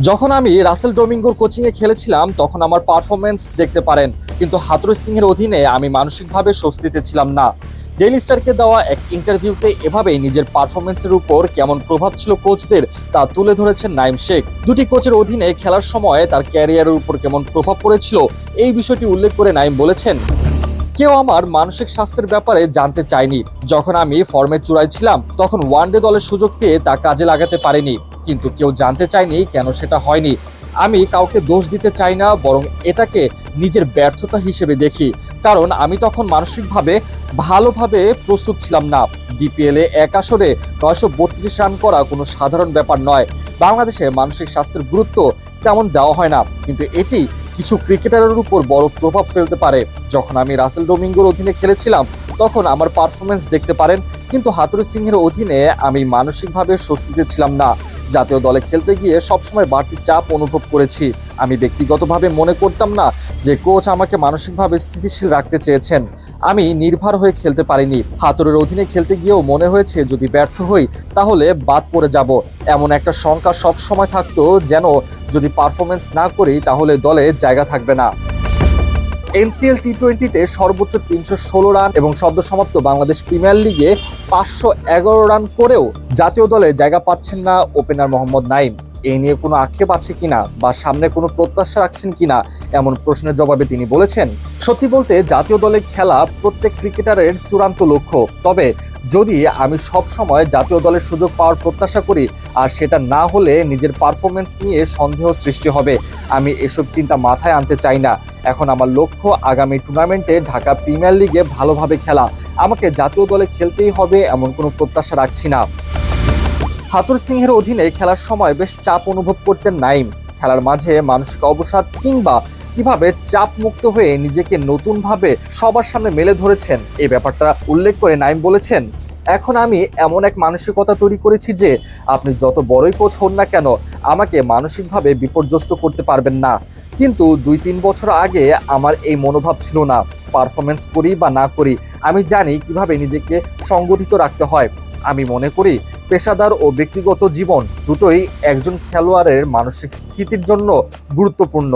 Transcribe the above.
যখন আমি রাসেল ডোমিঙ্গোর কোচিংয়ে খেলেছিলাম, তখন আমার পারফরমেন্স দেখতে পারেন। কিন্তু হাতুর সিং এর অধীনে আমি মানসিকভাবে স্বস্তিতে ছিলাম না। ডেইলি স্টারকে দেওয়া এক ইন্টারভিউতে এভাবেই নিজের পারফরমেন্সের উপর কেমন প্রভাব ছিল কোচদের, তা তুলে ধরেছেন নাইম শেখ। দুটি কোচের অধীনে খেলার সময় তার ক্যারিয়ারের উপর কেমন প্রভাব পড়েছিল, এই বিষয়টি উল্লেখ করে নাইম বলেছেন। কেউ আমার মানসিক স্বাস্থ্যের ব্যাপারে জানতে চায়নি। যখন আমি ফর্মের চূড়ায় ছিলাম, তখন ওয়ানডে দলের সুযোগ পেয়ে তা কাজে লাগাতে পারিনি। কিন্তু কেউ জানতে চায়নি কেন সেটা হয়নি। আমি কাউকে দোষ দিতে চাই না, বরং এটাকে নিজের ব্যর্থতা হিসেবে দেখি। কারণ আমি তখন মানসিকভাবে ভালোভাবে প্রস্তুত ছিলাম না। ডিপিএলে এক আসরে নয়শো বত্রিশ রান করা কোনো সাধারণ ব্যাপার নয়। বাংলাদেশে মানসিক স্বাস্থ্যের গুরুত্ব তেমন দেওয়া হয় না। কিন্তু এটি কিছু ক্রিকেটারের উপর বড় প্রভাব ফেলতে পারে। যখন আমি রাসেল ডোমিঙ্গোর অধীনে খেলেছিলাম, তখন আমার পারফরমেন্স দেখতে পারেন, কিন্তু হাতুরি সিংহের অধীনে আমি মানসিকভাবে স্বস্তিতে ছিলাম না। জাতীয় দলে খেলতে গিয়ে সবসময় বাড়তি চাপ অনুভব করেছি। আমি ব্যক্তিগতভাবে মনে করতাম না যে কোচ আমাকে মানসিকভাবে স্থিতিশীল রাখতে চেয়েছেন। আমি নির্ভর হয়ে খেলতে পারিনি। হাতুরের অধীনে খেলতে গিয়েও মনে হয়েছে, যদি ব্যর্থ হই, তাহলে বাদ পড়ে যাব। এমন একটা শঙ্কা সব সময় থাকতো যেন যদি পারফরমেন্স না করি, তাহলে দলে জায়গা থাকবে না। এনসিএল টি টোয়েন্টিতে সর্বোচ্চ তিনশো ষোলো রান এবং সদ্য সমাপ্ত বাংলাদেশ প্রিমিয়ার লিগে পাঁচশো এগারো রান করেও জাতীয় দলে জায়গা পাচ্ছেন না ওপেনার মোহাম্মদ নাইম এই নিয়ে কোনো আক্ষেপ আছে কিনা বা সামনে কোনো প্রত্যাশা রাখছেন কিনা এমন প্রশ্নের জবাবে তিনি বলেছেন, সত্যি বলতে জাতীয় দলে খেলা প্রত্যেক ক্রিকেটারের চূড়ান্ত লক্ষ্য। তবে যদি আমি সব সময় জাতীয় দলের সুযোগ পাওয়ার প্রত্যাশা করি আর সেটা না হলে নিজের পারফরমেন্স নিয়ে সন্দেহ সৃষ্টি হবে, আমি এসব চিন্তা মাথায় আনতে চাই না। এখন আমার লক্ষ্য আগামী টুর্নামেন্টে ঢাকা প্রিমিয়ার লিগে ভালোভাবে খেলা। আমাকে জাতীয় দলে খেলতেই হবে এমন কোনো প্রত্যাশা রাখছি না। হাতুর সিংহের অধীনে খেলার সময় বেশ চাপ অনুভব করতেন নাইম। খেলার মাঝে মানসিক অবসাদ কিংবা কীভাবে চাপ মুক্ত হয়ে নিজেকে নতুনভাবে সবার সামনে মেলে ধরেছেন এই ব্যাপারটা উল্লেখ করে নাইম বলেছেন, এখন আমি এমন এক মানসিকতা তৈরি করেছি যে আপনি যত বড়ই কোচ হন না কেন, আমাকে মানসিকভাবে বিপর্যস্ত করতে পারবেন না। কিন্তু দুই তিন বছর আগে আমার এই মনোভাব ছিল না পারফরমেন্স করি বা না করি, আমি জানি কীভাবে নিজেকে সংগঠিত রাখতে হয়। আমি মনে করি পেশাদার ও ব্যক্তিগত জীবন দুটোই একজন খেলোয়াড়ের মানসিক স্থিতির জন্য গুরুত্বপূর্ণ।